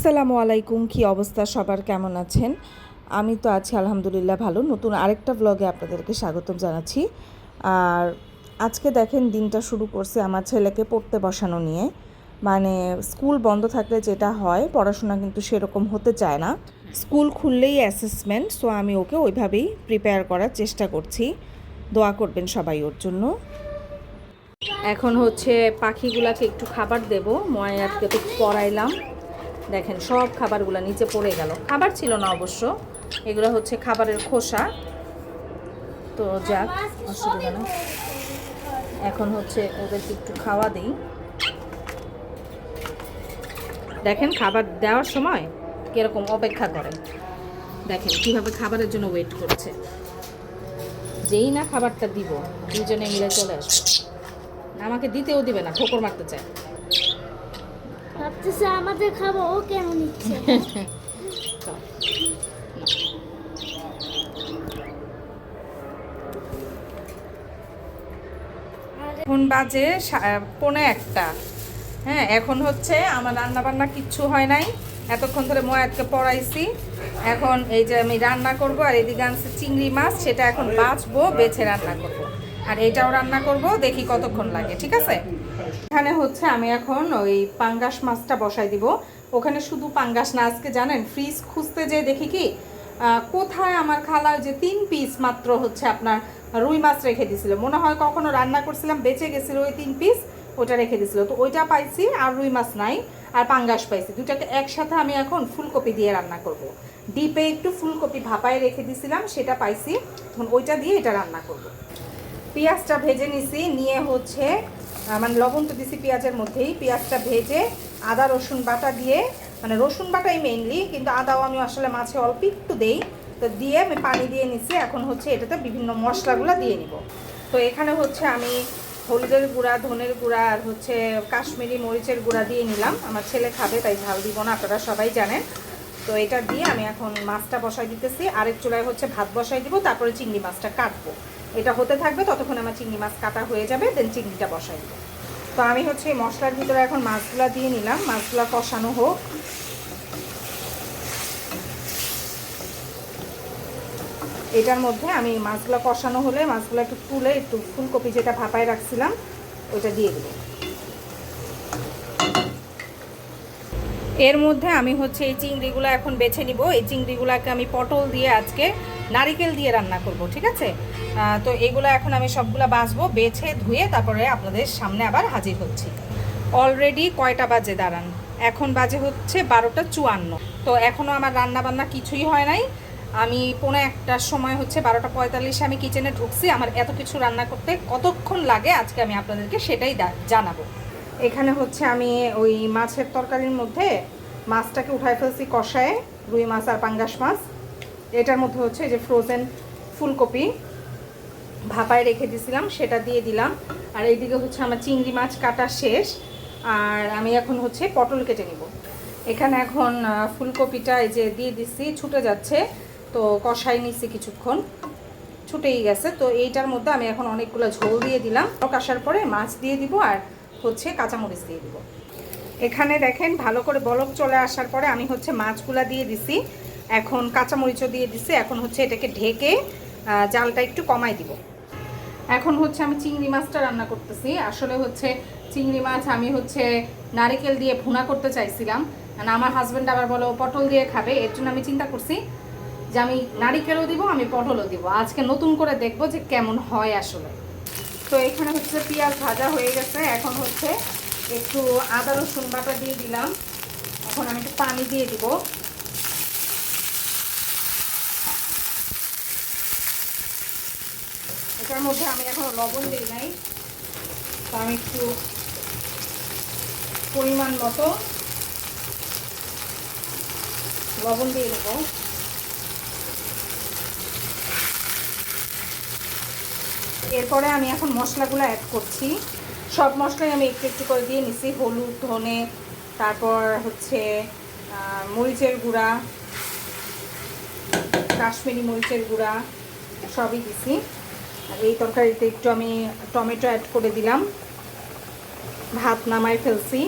আসসালামু আলাইকুম, কি অবস্থা? সবার কেমন আছেন? আমি তো আছি আলহামদুলিল্লাহ ভালো। নতুন আরেকটা ব্লগে আপনাদেরকে স্বাগতম জানাচ্ছি। আর আজকে দেখেন, দিনটা শুরু করছে আমার ছেলেকে পড়তে বসানো নিয়ে। মানে স্কুল বন্ধ থাকলে যেটা হয়, পড়াশোনা কিন্তু সেরকম হতে চায় না। স্কুল খুললেই অ্যাসেসমেন্ট সো আমি ওকে ওইভাবেই প্রিপেয়ার করার চেষ্টা করছি। দোয়া করবেন সবাই ওর জন্য। এখন হচ্ছে পাখিগুলাকে একটু খাবার দেব। ময়াতকে তো পড়াইলাম। দেখেন, সব খাবারগুলো নিচে পড়ে গেল। খাবার ছিল না অবশ্য, এগুলো হচ্ছে খাবারের খোসা। তো যাক, অসুবিধা না। এখন হচ্ছে ওদেরকে একটু খাওয়া দিই। দেখেন, খাবার দেওয়ার সময় কীরকম অপেক্ষা করে। দেখেন, কীভাবে খাবারের জন্য ওয়েট করছে। যেই না খাবারটা দিব, দুজনে মিলে চলে আসবে। আমাকে দিতেও দিবে না, ঠোকর মারতে চায়। ভাবতেছে আমাদের খাব, ও কেন নিচ্ছে? এখন বাজে পৌনে একটা। হ্যাঁ এখন হচ্ছে আমার রান্না বান্না কিচ্ছু হয় নাই। এতক্ষণ ধরে ময়াতকে পড়াইছি। এখন এই যে আমি রান্না করব আর এদিকে আনছে চিংড়ি মাছ, সেটা এখন বাঁচবো, বেছে রান্না করব। আর এটাও রান্না করব, দেখি কতক্ষণ লাগে, ঠিক আছে? এখানে হচ্ছে আমি এখন ওই পাঙ্গাস মাছটা বসাই দিব। ওখানে শুধু পাঙ্গাস না, আজকে জানেন ফ্রিজ খুঁজতে যে দেখি কি কোথায় আমার খালার যে তিন পিস মাত্র হচ্ছে আপনার রুই মাছ রেখে দিছিল। মনে হয় কখনো রান্না করছিলাম, বেঁচে গেছিল ওই তিন পিস ওটা রেখে দিছিল। তো ওইটা পাইছি আর রুই মাছ নাই, আর পাঙ্গাস পাইছি। দুটাকে একসাথে আমি এখন ফুলকপি দিয়ে রান্না করব। ডিপে একটু ফুলকপি ভাপায় রেখে দিছিলাম, সেটা পাইছি। এখন ওইটা দিয়ে এটা রান্না করব। পেঁয়াজটা ভেজে নিছি, নিয়ে হচ্ছে মানে লবণ তো দিছি পেঁয়াজের মধ্যেই। পেঁয়াজটা ভেজে আদা, রসুন বাটা দিয়ে মানে রসুন বাটাই মেইনলি কিন্তু আদাও আমি আসলে মাছে অল্প একটু দেই। তো দিয়ে আমি পানি দিয়ে নিছি, এখন হচ্ছে এটাতে বিভিন্ন মশলাগুলো দিয়ে নিব। তো এখানে হচ্ছে আমি হলুদের গুঁড়া, ধনের গুঁড়া আর হচ্ছে কাশ্মীরি মরিচের গুঁড়া দিয়ে নিলাম। আমার ছেলে খাবে, তাই ঝাল দিব না, আপনারা সবাই জানেন। তো এটা দিয়ে আমি এখন মাছটা বসাই দিতেছি। আরেক চুলায় হচ্ছে ভাত বসাই দিব, তারপরে চিংড়ি মাছটা কাটবো। এটা হতে থাকবে, ততক্ষণ আমার চিংড়ি মাছ কাটা হয়ে যাবে দেন চিংড়িটা বসাই দিব তো আমি হচ্ছে মশলার ভিতরে এখন মাছগুলা দিয়ে নিলাম, মাছগুলা কষানো হোক। এটার মধ্যে আমি মাছগুলো কষানো হলে, মাছগুলো একটু তুলে, একটু ফুলকপি যেটা ভাপায় রাখছিলাম, ওইটা দিয়ে দেবো। এর মধ্যে আমি হচ্ছে এই চিংড়িগুলো এখন বেছে নিব। এই চিংড়িগুলোকে আমি পটল দিয়ে আজকে নারিকেল দিয়ে রান্না করব, ঠিক আছে? তো এগুলো এখন আমি সবগুলো বাছবো বেছে, ধুয়ে তারপরে আপনাদের সামনে আবার হাজির হচ্ছি। অলরেডি কয়টা বাজে, দাঁড়ান। এখন বাজে হচ্ছে বারোটা চুয়ান্ন। তো এখনও আমার রান্না বান্না কিছুই হয় নাই। আমি পৌনে একটার সময় হচ্ছে বারোটা পঁয়তাল্লিশে আমি কিচেনে ঢুকছি। আমার এত কিছু রান্না করতে কতক্ষণ লাগে আজকে আমি আপনাদেরকে সেটাই জানাব। এখানে হচ্ছে আমি ওই মাছের তরকারির মধ্যে মাছটাকে উঠাই ফেলছি কষায়, রুই মাছ আর পাঙ্গাস মাছ। এটার মধ্যে হচ্ছে যে ফ্রোজেন ফুলকপি। ভাপায় রেখে দিয়েছিলাম সেটা দিয়ে দিলাম। আর এইদিকে হচ্ছে আমার চিংড়ি মাছ কাটা শেষ। আর আমি এখন হচ্ছে পটল কেটে নিব। এখানে এখন ফুলকপিটা এই যে দিয়ে দিচ্ছি ছুটে যাচ্ছে। তো কষাই নিচ্ছি কিছুক্ষণ। ছুটেই গেছে। তো এইটার মধ্যে আমি এখন অনেকগুলো ঝোল দিয়ে দিলাম। আসার পরে মাছ দিয়ে দিব আর হচ্ছে কাঁচামরিচ দিয়ে দিব। এখানে দেখেন, ভালো করে বলক চলে আসার পরে আমি হচ্ছে মাছগুলা দিয়ে দিছি। এখন কাঁচামরিচও দিয়ে দিছি, এখন হচ্ছে এটাকে ঢেকে জালটা একটু কমাই দিব। এখন হচ্ছে আমি চিংড়ি মাছটা রান্না করতেছি। আসলে হচ্ছে চিংড়ি মাছ আমি হচ্ছে নারিকেল দিয়ে ভুনা করতে চাইছিলাম আর আমার হাজব্যান্ড আবার বলো পটল দিয়ে খাবে। এর জন্য আমি চিন্তা করছি যে আমি নারিকেলও দিব, আমি পটলও দিব। আজকে নতুন করে দেখব যে কেমন হয় আসলে। তো এখানে হচ্ছে পেঁয়াজ ভাজা হয়ে গেছে। এখন হচ্ছে একটু আদা রসুন বাটা দিয়ে দিলাম। এখন আমি একটু পানি দিয়ে দিব। এটার মধ্যে আমি এখন লবণ দিই নাই। তো আমি একটু পরিমাণ মতো লবণ দিয়ে দেব। এরপরে আমি এখন মশলাগুলো অ্যাড করছি। সব মশলাই আমি একটু একটু করে দিয়ে নিছি। হলুদ, ধনে, তারপর হচ্ছে মরিচের গুঁড়া, কাশ্মীরি মরিচের গুঁড়া, সবই দিছি। আর এই তরকারিতে একটু আমি টমেটো অ্যাড করে দিলাম। ভাত নামাই ফেলছি।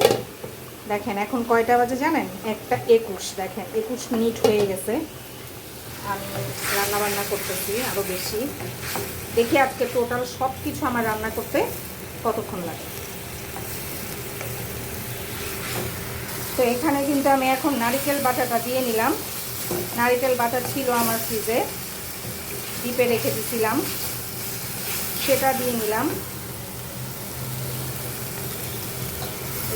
দেখেন, এখন কয়টা বাজে জানেন? একটা একুশ। দেখেন, একুশ মিনিট হয়ে গেছে। আমি রান্না বান্না করতেছি আরও বেশি। দেখি আজকে টোটাল সব কিছু আমার রান্না করতে কতক্ষণ লাগে। তো এখানে কিন্তু আমি এখন নারিকেল বাটাটা দিয়ে নিলাম। নারিকেল বাটা ছিল আমার ফ্রিজে ডিপে রেখে দিছিলাম। সেটা দিয়ে নিলাম।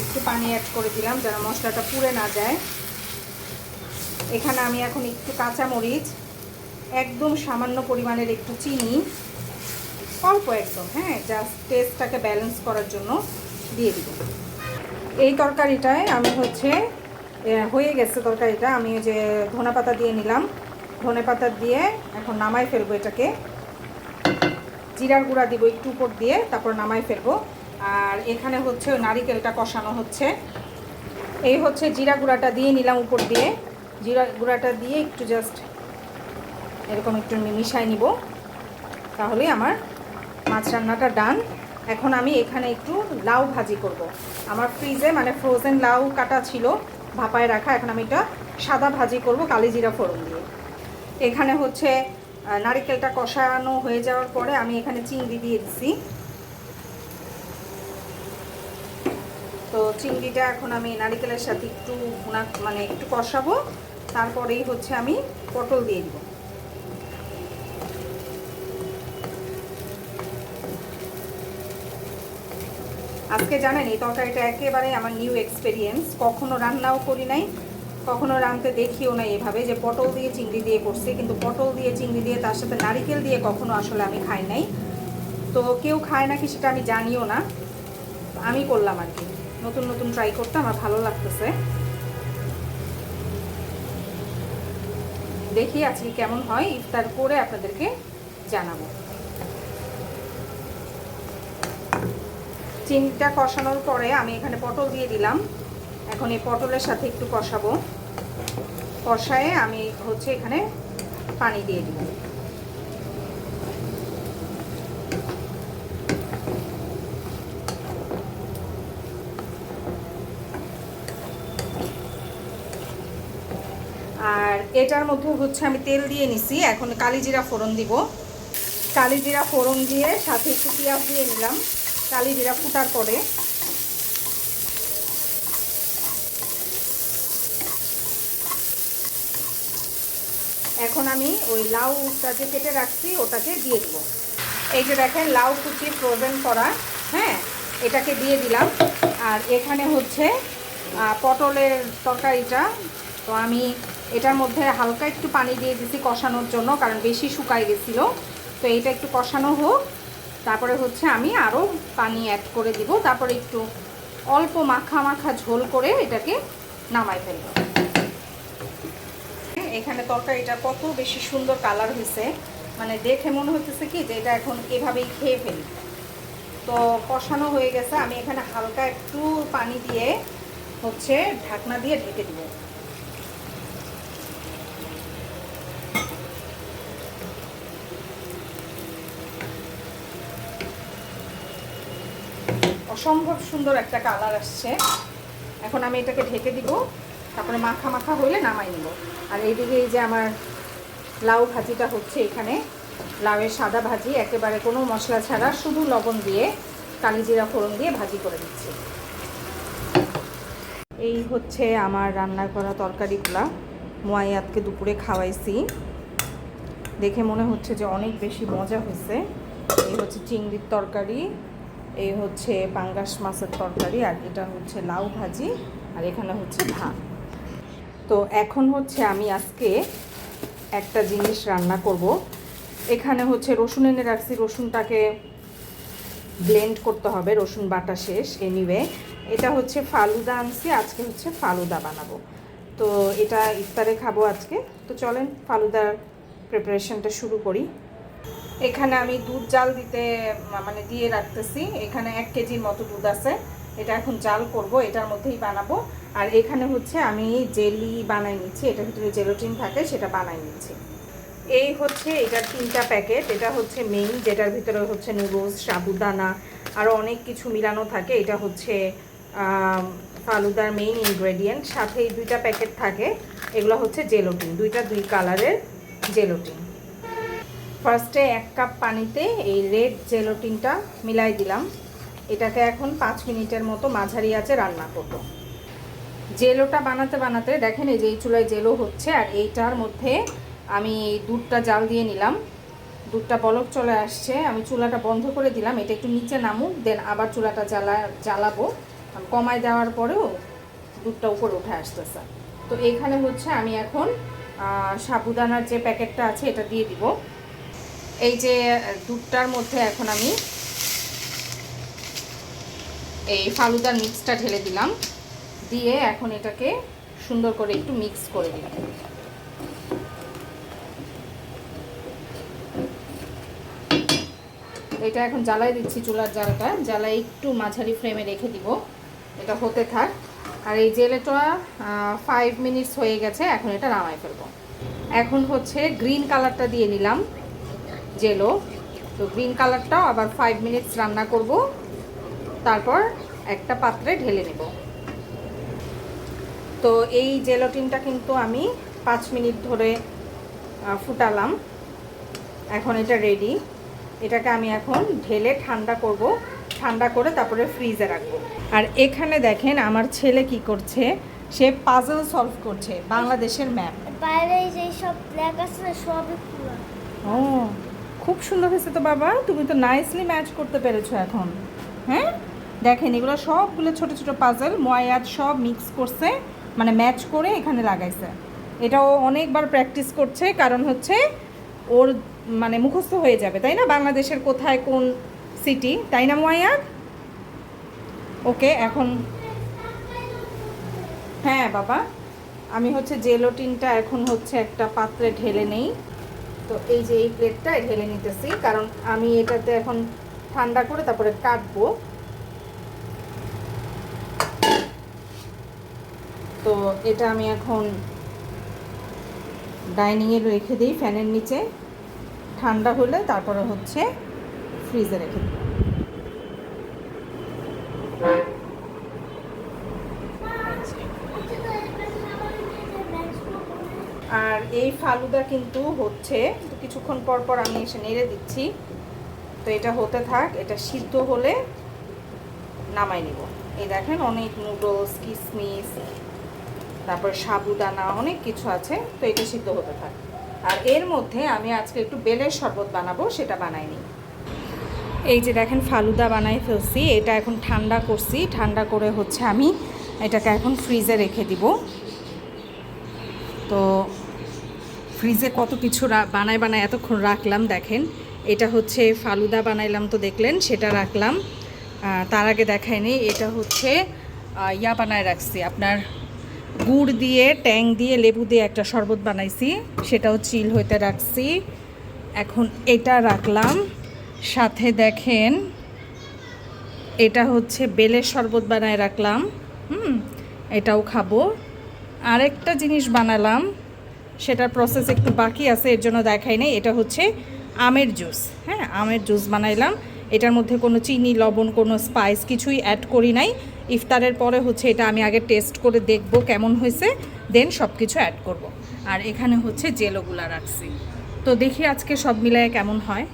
একটু পানি অ্যাড করে দিলাম যেন মশলাটা পুড়ে না যায়। এখানে আমি এখন একটু কাঁচামরিচ, একদম সামান্য পরিমাণের একটু চিনি, অল্প একদম হ্যাঁ জাস্ট টেস্টটাকে ব্যালেন্স করার জন্য দিয়ে দিব। এই তরকারিটায় আমি হচ্ছে হয়ে গেছে তরকারিটা, আমি যে ধনে পাতা দিয়ে নিলাম। ধনে পাতা দিয়ে এখন নামাই ফেলব এটাকে। জিরার গুঁড়া দিব একটু উপর দিয়ে, তারপর নামাই ফেলব। আর এখানে হচ্ছে নারিকেলটা কষানো হচ্ছে। এই হচ্ছে জিরা গুঁড়াটা দিয়ে নিলাম উপর দিয়ে। জিরা গুঁড়াটা দিয়ে একটু জাস্ট এরকম একটু মিশাই নিব। তাহলে আমার মাছ রান্নাটা ডান এখন আমি এখানে একটু লাউ ভাজি করব। আমার ফ্রিজে মানে ফ্রোজেন লাউ কাটা ছিল, ভাপায় রাখা। এখন আমি এটা সাদা ভাজি করব কালি জিরা ফোড়ন দিয়ে। এখানে হচ্ছে নারিকেলটা কষানো হয়ে যাওয়ার পরে আমি এখানে চিংড়ি দিয়ে দিছি। তো চিংড়িটা এখন আমি নারিকেলের সাথে একটু ভুনা মানে একটু কষাবো। তারপরেই হচ্ছে আমি পটল দিয়ে দিব। আজকে জানেন এই তরকারিটা একেবারে আমার নিউ এক্সপেরিয়েন্স, কখনো রান্নাও করি নাই। কখনো রাঁধতে দেখিও না এভাবে যে পটল দিয়ে চিংড়ি দিয়ে করছি, কিন্তু পটল দিয়ে চিংড়ি দিয়ে তার সাথে নারিকেল দিয়ে কখনো আসলে আমি খাই নাই। তো কেউ খায় নাকি সেটা আমি জানিও না। আমি করলাম আর কি। নতুন নতুন ট্রাই করতে আমার ভালো লাগতেছে। দেখি আজকে কেমন হয়, ইফতার করে আপনাদেরকে জানাব। চিনিটা কষানোর পরে আমি এখানে পটল দিয়ে দিলাম। এখন এই পটলের সাথে একটু কষাবো। কষায়ে আমি হচ্ছে এখানে পানি দিয়ে দিব আর এটার মধ্যে হচ্ছে আমি তেল দিয়ে নিছি। এখন কালিজিরা ফোড়ন দিব। কালিজিরা ফোড়ন দিয়ে সাথে একটু পেঁয়াজ দিয়ে নিলাম কালিজিরা ফুটার পরে এখন আমি ওই লাউটা যে কেটে রাখছি, ওটাকে দিয়ে দেবো। এই যে দেখেন, লাউ কুচি ফ্রোজেন করা হ্যাঁ এটাকে দিয়ে দিলাম। আর এখানে হচ্ছে পটলের তরকারিটা। তো আমি এটার মধ্যে হালকা একটু পানি দিয়ে দিছি কষানোর জন্য, কারণ বেশি শুকাই গেছিল। তো এইটা একটু কষানো হোক। তারপরে হচ্ছে আমি আরও পানি অ্যাড করে দিব। তারপরে একটু অল্প মাখা মাখা ঝোল করে এটাকে নামাই ফেলব। এখানে তরকারিটা কত বেশি সুন্দর কালার হয়েছে। মানে দেখে মনে হতেছে কি যে এটা এখন এভাবেই খেয়ে ফেলি। তো কষানো হয়ে গেছে, আমি এখানে হালকা একটু পানি দিয়ে হচ্ছে ঢাকনা দিয়ে ঢেকে দিব। অসম্ভব সুন্দর একটা কালার আসছে। এখন আমি এটাকে ঢেকে দিব। তারপরে মাখা মাখা হলে নামাই নিব। আর এইদিকে এই যে আমার লাউ ভাজিটা হচ্ছে এখানে, লাউয়ের সাদা ভাজি, একেবারে কোনো মশলা ছাড়া, শুধু লবণ দিয়ে কালিজিরা ফোড়ন দিয়ে ভাজি করে দিচ্ছি এই হচ্ছে আমার রান্না করা তরকারিগুলা। মোয়াইয়াতকে দুপুরে খাওয়াইছি। দেখে মনে হচ্ছে যে অনেক বেশি মজা হয়েছে। এই হচ্ছে চিংড়ির তরকারি, এই হচ্ছে পাঙ্গাস মাছের তরকারি, আর এটা হচ্ছে লাউ ভাজি, আর এখানে হচ্ছে ভাত। তো এখন হচ্ছে আমি আজকে একটা জিনিস রান্না করব। এখানে হচ্ছে রসুন এনে রাখছি, রসুনটাকে ব্লেন্ড করতে হবে, রসুন বাটা শেষ এনিওয়ে এটা হচ্ছে ফালুদা আনছি, আজকে হচ্ছে ফালুদা বানাবো। তো এটা ইফতারে খাব আজকে। তো চলেন ফালুদার প্রিপারেশনটা শুরু করি। এখানে আমি দুধ জাল দিতে মানে দিয়ে রাখতেছি। এখানে এক কেজির মতো দুধ আছে। এটা এখন জাল করব, এটার মধ্যেই বানাবো। আর এখানে হচ্ছে আমি জেলি বানাই নিচ্ছি এটার ভিতরে জেলোটিন থাকে সেটা বানাই নিচ্ছি। এই হচ্ছে এটার তিনটা প্যাকেট, এটা হচ্ছে মেইন যেটার ভিতরে হচ্ছে নুডলস সাবুদানা আরও অনেক কিছু মিলানো থাকে। এটা হচ্ছে ফালুদার মেইন ইনগ্রেডিয়েন্ট সাথে এই দুইটা প্যাকেট থাকে, এগুলো হচ্ছে জেলোটিন। দুইটা দুই কালারের জেলোটিন। ফার্স্টে এক কাপ পানিতে এই রেড জেলোটিনটা মিলাই দিলাম। এটাকে এখন পাঁচ মিনিটের মতো মাঝারি আছে রান্না করব। জেলোটা বানাতে বানাতে দেখেন এই যে এই চুলায় জেলো হচ্ছে, আর এইটার মধ্যে আমি দুধটা জাল দিয়ে নিলাম। দুধটা বলক চলে আসছে, আমি চুলাটা বন্ধ করে দিলাম, এটা একটু নিচে নামুক, দেন আবার চুলাটা জ্বালা, জ্বালাবো। কমায় দেওয়ার পরেও দুধটা উপরে উঠে আসতেছে। তো এখানে হচ্ছে আমি এখন সাবুদানার যে প্যাকেটটা আছে, এটা দিয়ে দিব। এই যে দুধটার মধ্যে এখন আমি এই ফালুদার মিক্সটা ঢেলে দিলাম। দিয়ে এখন এটাকে সুন্দর করে একটু মিক্স করে দিলাম। এটা এখন জ্বালাই দিচ্ছি চুলার জালটা। জ্বালাই একটু মাঝারি ফ্লেমে রেখে দিব। এটা হতে থাক। আর এই জেলেটা ফাইভ মিনিটস হয়ে গেছে। এখন এটা নামাই ফেলব। এখন হচ্ছে গ্রিন কালারটা দিয়ে নিলাম জেলো। তো গ্রিন কালারটাও আবার ফাইভ মিনিটস রান্না করব। তারপর একটা পাত্রে ঢেলে নেব। তো এই জেলোটিনটা কিন্তু আমি পাঁচ মিনিট ধরে ফুটালাম। এখন এটা রেডি এটাকে আমি এখন ঢেলে ঠান্ডা করব। ঠান্ডা করে তারপরে ফ্রিজে রাখব। আর এখানে দেখেন আমার ছেলে কি করছে? সে পাজল সলভ করছে বাংলাদেশের ম্যাপ বাইরে যে সব ব্ল্যাক আছে না, সবই পুরো। ও খুব সুন্দর হয়েছে তো বাবা। তুমি তো নাইসলি ম্যাচ করতে পেরেছ এখন। হ্যাঁ? দেখেন, এগুলো সবগুলো ছোট ছোট পাজল ময়াত সব মিক্স করছে মানে ম্যাচ করে এখানে লাগাইছে। এটা ও অনেকবার প্র্যাকটিস করছে, কারণ হচ্ছে ওর মানে মুখস্থ হয়ে যাবে, তাই না? বাংলাদেশের কোথায় কোন সিটি তাই না ময়াত ওকে, এখন হ্যাঁ বাবা। আমি হচ্ছে জেলোটিনটা এখন হচ্ছে একটা পাত্রে ঢেলে নেই। তো এই যে এই প্লেটটা ঢেলে নিতেছি, কারণ আমি এটাতে এখন ঠান্ডা করে তারপরে কাটবো। তো এটা আমি এখন ডাইনিংয়ে রেখে দিই ফ্যানের নিচে। ঠান্ডা হলে তারপরে হচ্ছে ফ্রিজে রেখে দিই। আর এই ফালুদা কিন্তু হচ্ছে, কিছুক্ষণ পর পর আমি এসে নেড়ে দিচ্ছি। তো এটা হতে থাক, এটা সিদ্ধ হলে নামাই নিব। এই দেখেন অনেক নুডলস, কিসমিস। তারপর সাবুদানা, অনেক কিছু আছে, তো এটা সিদ্ধ হতে থাক। আর এর মধ্যে আমি আজকে একটু বেলের শরবত বানাবো, সেটা বানাইনি। এই যে দেখেন, ফালুদা বানাই ফেলছি, এটা এখন ঠান্ডা করছি। ঠান্ডা করে হচ্ছে আমি এটাকে এখন ফ্রিজে রেখে দিব। তো ফ্রিজে কত কিছু বানায় বানায় এতক্ষণ রাখলাম, দেখেন। এটা হচ্ছে ফালুদা বানাইলাম তো দেখলেন, সেটা রাখলাম। তার আগে দেখায়নি এটা হচ্ছে ইয়া বানায় রাখছি, আপনার গুড় দিয়ে, ট্যাং দিয়ে লেবু দিয়ে একটা শরবত বানাইছি। সেটাও চিল হইতে রাখছি। এখন এটা রাখলাম। সাথে দেখেন, এটা হচ্ছে বেলের শরবত বানায় রাখলাম। হুম, এটাও খাব। আরেকটা জিনিস বানালাম। সেটার প্রসেস একটু বাকি আছে, এর জন্য দেখাই নাই। এটা হচ্ছে আমের জুস। হ্যাঁ আমের জুস বানাইলাম। এটার মধ্যে কোনো চিনি, লবণ, কোনো স্পাইস কিছুই অ্যাড করি নাই। ইফতারের পরে হচ্ছে এটা আমি আগে টেস্ট করে দেখব কেমন হয়েছে দেন সব কিছু অ্যাড করব। আর এখানে হচ্ছে জেলোগুলা রাখছি। তো দেখি আজকে সব মিলায় কেমন হয়।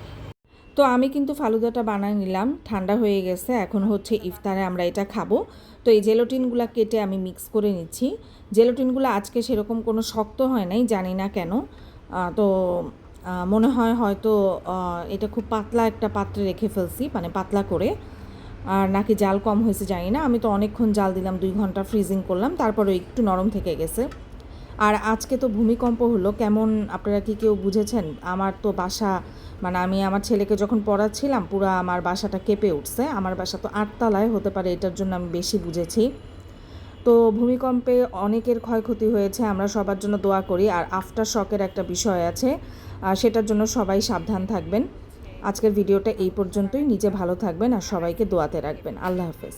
তো আমি কিন্তু ফালুদাটা বানাই নিলাম, ঠান্ডা হয়ে গেছে, এখন হচ্ছে ইফতারে আমরা এটা খাব। তো এই জেলোটিনগুলো কেটে আমি মিক্স করে নিচ্ছি। জেলোটিনগুলো আজকে সেরকম কোনো শক্ত হয় নাই, জানি না কেন। তো মনে হয় হয়তো এটা খুব পাতলা একটা পাত্রে রেখে ফেলছি মানে পাতলা করে। আর নাকি জাল কম হয়েছে জানি না। আমি তো অনেকক্ষণ জাল দিলাম, দুই ঘণ্টা ফ্রিজিং করলাম, তারপরে একটু নরম থেকে গেছে। আর আজকে তো ভূমিকম্প হলো, কেমন আপনারা কি কেউ বুঝেছেন? আমার তো বাসা মানে আমি আমার ছেলেকে যখন পড়াচ্ছিলাম, পুরো আমার বাসাটা কেঁপে উঠছে। আমার বাসা তো আটতলায়, হতে পারে এটার জন্য আমি বেশি বুঝেছি। তো ভূমিকম্পে অনেকের ক্ষয়ক্ষতি হয়েছে, আমরা সবার জন্য দোয়া করি। আর আফটার শকের একটা বিষয় আছে সেটার জন্য সবাই সাবধান থাকবেন। আজকের ভিডিওটা এই পর্যন্তই। নিজে ভালো থাকবেন আর সবাইকে দোয়াতে রাখবেন। আল্লাহ হাফেজ।